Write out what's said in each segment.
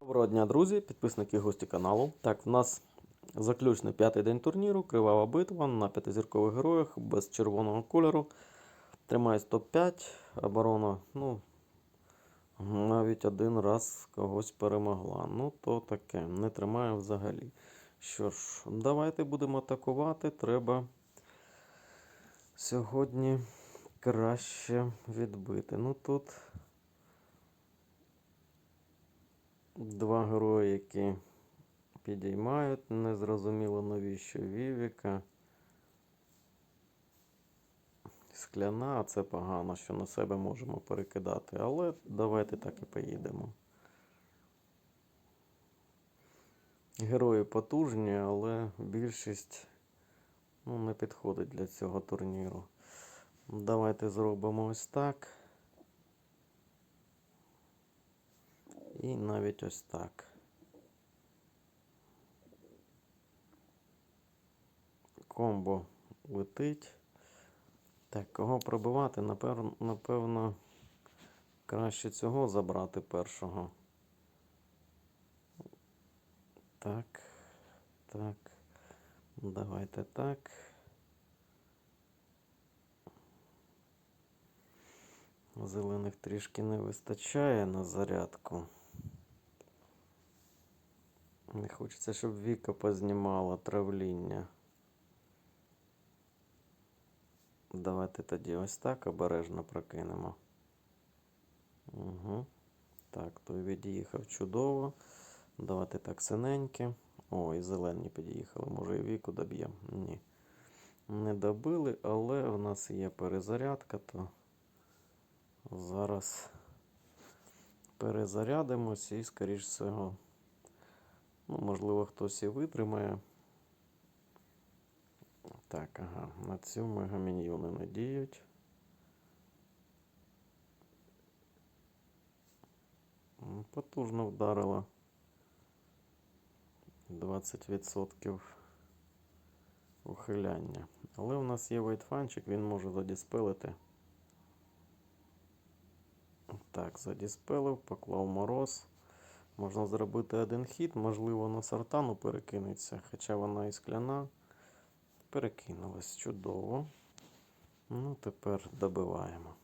Доброго дня, друзі, підписники і гості каналу. Так, в нас заключний п'ятий день турніру, кривава битва на п'ятизіркових героях без червоного кольору. Тримає топ-5, оборона, ну, навіть один раз когось перемогла. Ну, то таке, не тримає взагалі. Що ж, давайте будемо атакувати. Треба сьогодні краще відбити. Ну тут. Два герої, які підіймають, незрозуміло навіщо Вівіка. Скляна, це погано, що на себе можемо перекидати, але давайте так і поїдемо. Герої потужні, але більшість ну, не підходить для цього турніру. Давайте зробимо ось так. І навіть ось так. Комбо летить. Так, кого пробивати? Напевно, напевно, краще цього забрати першого. Так. Так. Давайте так. Зелених трішки не вистачає на зарядку. Не хочеться, щоб Віка познімала травління. Давайте тоді ось так обережно прокинемо. Угу. Так, той від'їхав чудово. Давайте так синеньке. О, і зелені під'їхали. Може і віку доб'ємо? Ні. Не добили, але в нас є перезарядка, то зараз перезарядимось і, скоріш всього, ну, можливо, хтось і витримає. Так, ага, на цю мегаміньйони не діють. Потужно вдарила. 20% ухиляння. Але в нас є вайтфанчик, він може задіспелити. Так, задіспелив, поклав мороз. Можна зробити один хід, можливо, на сартану перекинеться, хоча вона і скляна. Перекинулась чудово. Ну, тепер добиваємо.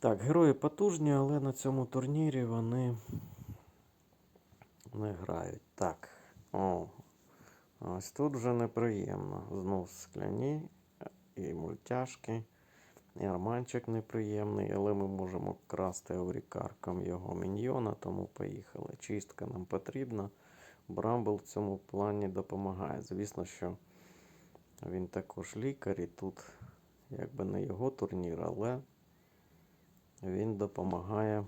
Так, герої потужні, але на цьому турнірі вони не грають. Так. О, ось тут вже неприємно. Знов скляні і мультяшки. І арманчик неприємний, але ми можемо красти аурікарком його міньйона, тому поїхали. Чистка нам потрібна. Брамбл в цьому плані допомагає. Звісно, що він також лікар, і тут якби не його турнір, але він допомагає.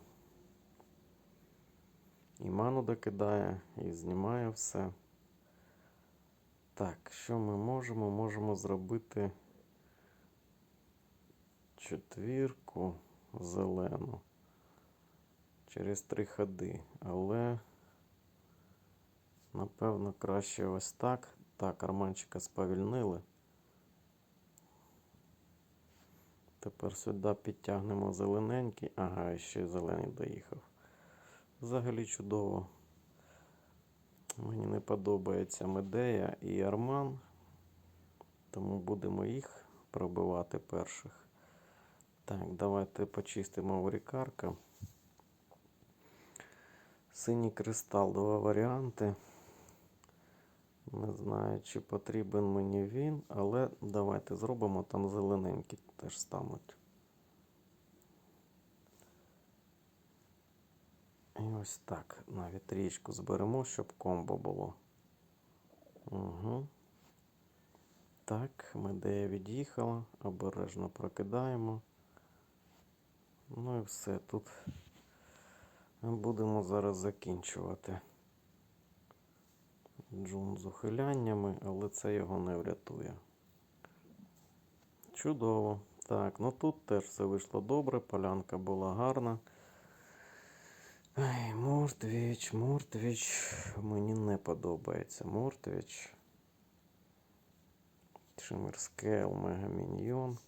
І ману докидає, і знімає все. Так, що ми можемо? Можемо зробити четвірку зелену через три ходи. Але, напевно, краще ось так. Так, карманчика сповільнили. Тепер сюди підтягнемо зелененький. Ага, ще зелений доїхав. Взагалі чудово. Мені не подобається Медея і Арман, тому будемо їх пробивати перших. Так, давайте почистимо аурікарка. Синій кристал, два варіанти. Не знаю, чи потрібен мені він, але давайте зробимо там зелененькі теж стануть. І ось так. Навіть річку зберемо, щоб комбо було. Угу. Так, медея від'їхала, обережно прокидаємо. Ну і все. Тут будемо зараз закінчувати. Джун з ухиляннями, але це його не врятує. Чудово. Так, ну тут теж все вийшло добре, полянка була гарна. Ай, Мортвіч, Мортвіч. Мені не подобається Мортвіч. Шимерскел, Мегаміньйон.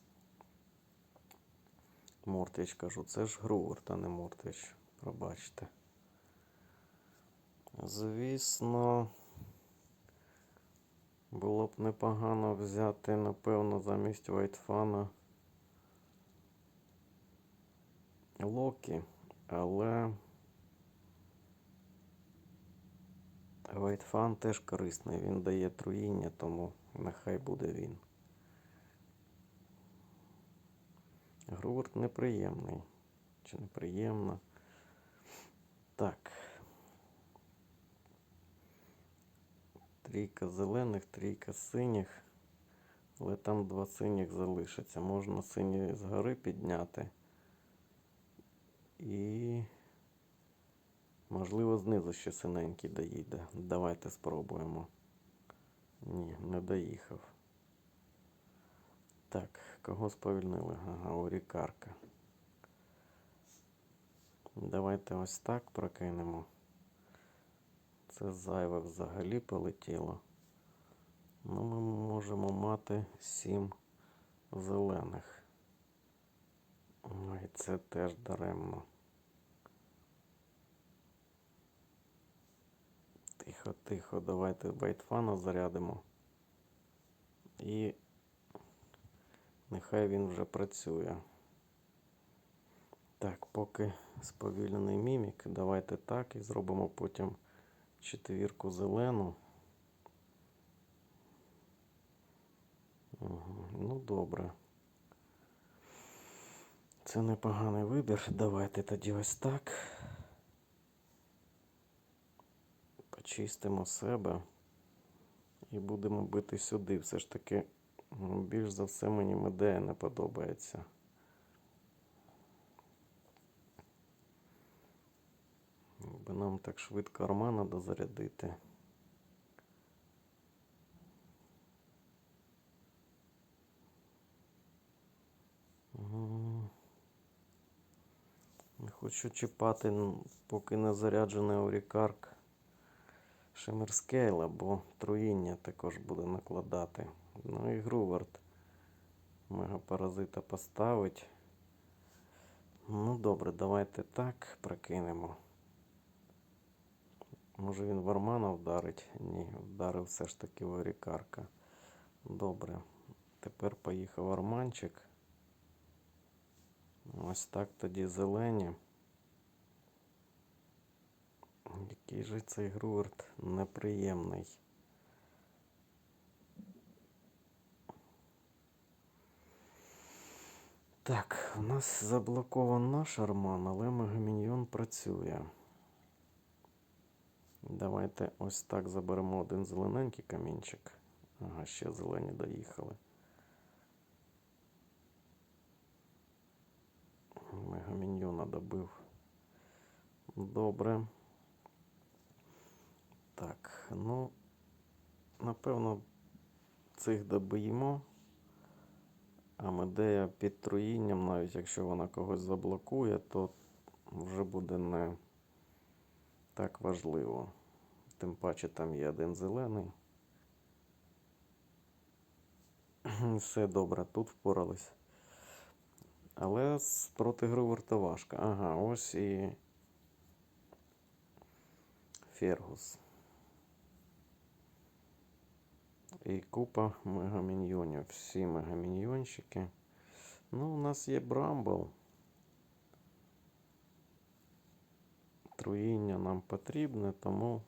Мортвіч кажу, це ж Груверт, а не Мортвіч. Пробачте. Звісно, було б непогано взяти, напевно, замість Вайтфана Локі, але Вайтфан теж корисний, він дає труїння, тому нехай буде він. Грувард неприємний. Чи неприємно? Так. Трійка зелених, трійка синіх. Але там два синіх залишиться. Можна сині згори підняти. І. Можливо, знизу ще синенький доїде. Давайте спробуємо. Ні, не доїхав. Так, кого сповільнили? Ага, Орікарка. Давайте ось так прокинемо. Це зайве взагалі полетіло. Ну, ми можемо мати сім зелених. Ой, це теж даремно. Тихо, тихо, давайте байтфана зарядимо. І нехай він вже працює. Так, поки сповільнений мімік, давайте так і зробимо потім четвірку зелену. Ну добре. Це непоганий вибір. Давайте тоді ось так. Почистимо себе і будемо бити сюди. Все ж таки, більш за все мені медея не подобається. Би нам так швидко Армана дозарядити. Не хочу чіпати, поки не заряджений Орікарк Шимерскейла, бо труїння також буде накладати. Ну і Грувард мегапаразита поставить. Ну добре, давайте так прокинемо. Може він Вармана вдарить? Ні, вдарив все ж таки в Орікарка. Добре. Тепер поїхав Арманчик. Ось так тоді зелені. Який же цей Груверт неприємний. Так, у нас заблокован наш Арман, але Мегаміньйон працює. Давайте ось так заберемо один зелененький камінчик. Ага, ще зелені доїхали. Мегаміньйона добив. Добре. Так, ну, напевно, цих добиємо. А медея під труїнням, навіть якщо вона когось заблокує, то вже буде не так важливо. Тим паче там є один зелений. Все добре, тут впорались. Але проти Груверта важко. Ага, ось і Фергус. І купа мегаміньйонів. Всі мегаміньйончики. Ну, у нас є Брамбл. Труїння нам потрібне, тому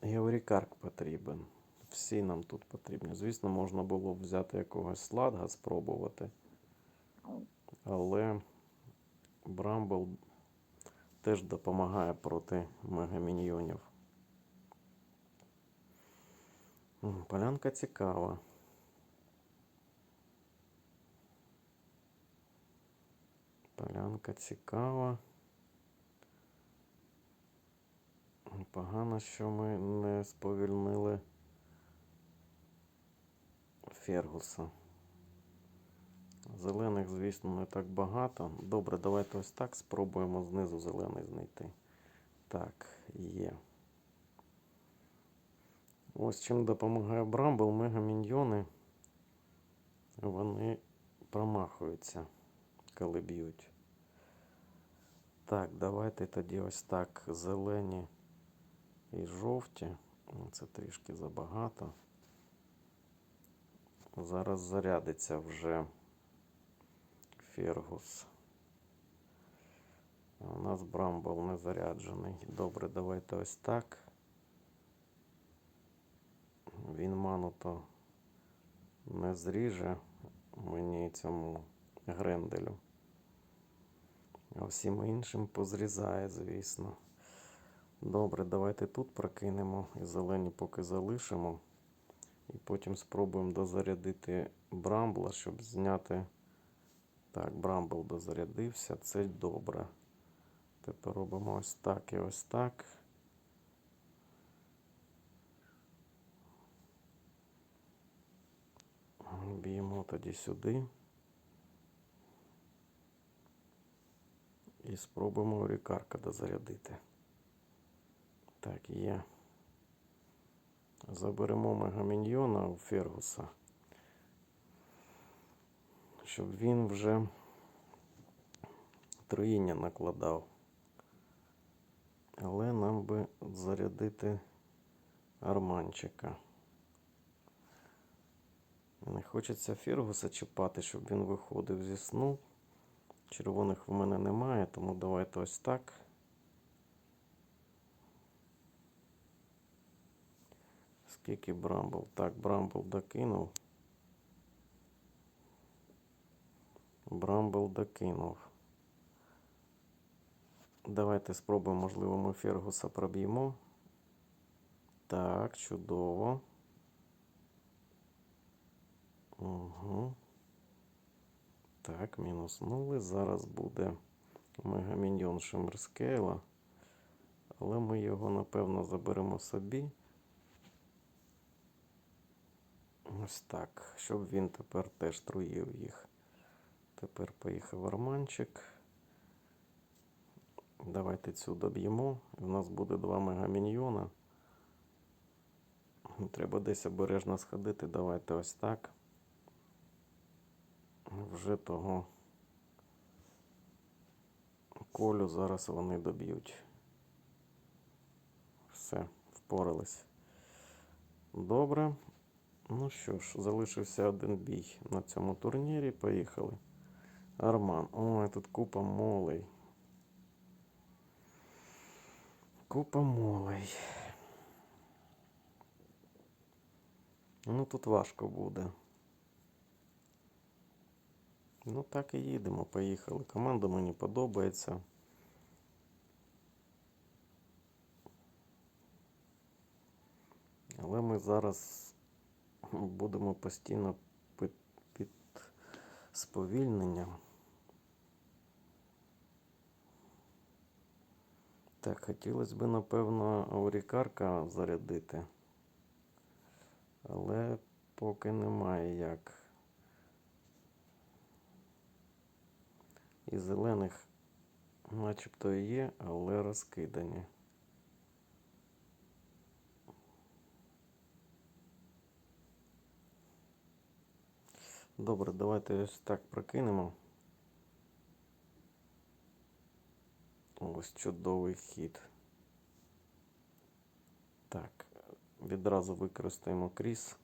Георікарк потрібен. Всі нам тут потрібні. Звісно, можна було б взяти якогось сладга, спробувати. Але Брамбл теж допомагає проти мегаміньйонів. Полянка цікава. Полянка цікава. Погано, що ми не сповільнили Фергуса. Зелених, звісно, не так багато. Добре, давайте ось так спробуємо знизу зелений знайти. Так, є. Ось чим допомагає Брамбл, мегаміньйони. Вони промахуються, коли б'ють. Так, давайте тоді ось так зелені і жовті. Ну, Це трішки забагато. Зараз зарядиться вже Фергус. У нас Брамбл не заряджений. Добре, давайте ось так. Він ману то не зріже мені цьому гренделю. А всім іншим позрізає, звісно. Добре, давайте тут прокинемо і зелені поки залишимо. І потім спробуємо дозарядити Брамбла, щоб зняти. Так, Брамбл дозарядився, це добре. Тепер робимо ось так і ось так. Б'ємо тоді сюди. І спробуємо рікарка дозарядити. Так, є. Заберемо мегаміньйона у Фергуса. Щоб він вже троїння накладав. Але нам би зарядити арманчика. Не хочеться Фергуса чіпати, щоб він виходив зі сну. Червоних в мене немає, тому давайте ось так. Скільки Брамбл? Так, Брамбл докинув. Брамбл докинув. Давайте спробуємо, можливо, ми Фергуса проб'ємо. Так, чудово. Угу. Так, мінуснули. Зараз буде мегаміньйон Шимерскейла. Але ми його, напевно, заберемо собі. Ось так. Щоб він тепер теж труїв їх. Тепер поїхав арманчик. Давайте цю доб'ємо. У нас буде два мегаміньйона. Треба десь обережно сходити. Давайте ось так. Вже того колю зараз вони доб'ють. Все, впорались. Добре. Ну що ж, залишився один бій на цьому турнірі. Поїхали. Арман. Ой, тут купа молей. Купа молей. Ну тут важко буде. Ну так і їдемо, поїхали. Команда мені подобається. Але ми зараз будемо постійно під, сповільненням. Так, хотілося б, напевно, аурікарка зарядити. Але поки немає як. І зелених начебто і є, але розкидані. Добре, давайте ось так прокинемо. Ось чудовий хід. Так, відразу використаємо кріс.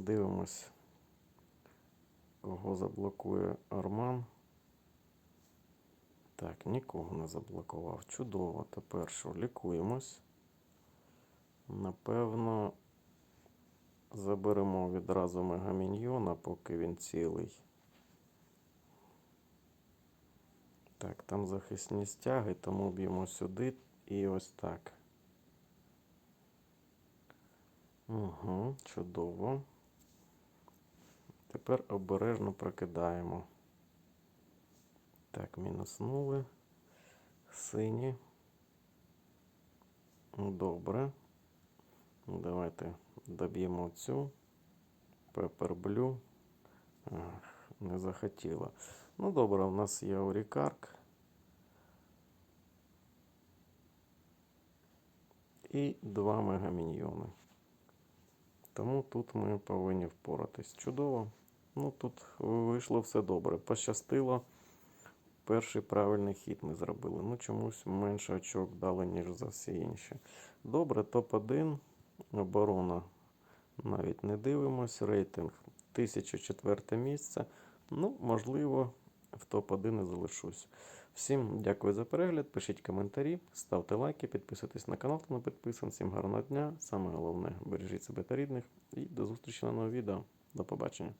Дивимось, кого заблокує Арман. Так, нікого не заблокував. Чудово. Тепер що? Лікуємось. Напевно, заберемо відразу мегаміньйона, поки він цілий. Так, там захисні стяги, тому б'ємо сюди і ось так. Угу, чудово. Тепер обережно прокидаємо. Так, мінуснули. Сині. Добре. Давайте доб'ємо цю. Пепер блю. Не захотіла. Ну, добре, у нас є Орікарк. І два мегаміньйони. Тому тут ми повинні впоратись. Чудово. Ну, тут вийшло все добре. Пощастило. Перший правильний хід ми зробили. Ну, чомусь менше очок дали, ніж за всі інші. Добре, топ-1. Оборона. Навіть не дивимось. Рейтинг 1004 місце. Ну, можливо, в топ-1 і залишусь. Всім дякую за перегляд. Пишіть коментарі, ставте лайки, підписуйтесь на канал, хто не підписаний. Всім гарного дня. Саме головне, бережіть себе та рідних. І до зустрічі на новому відео. До побачення.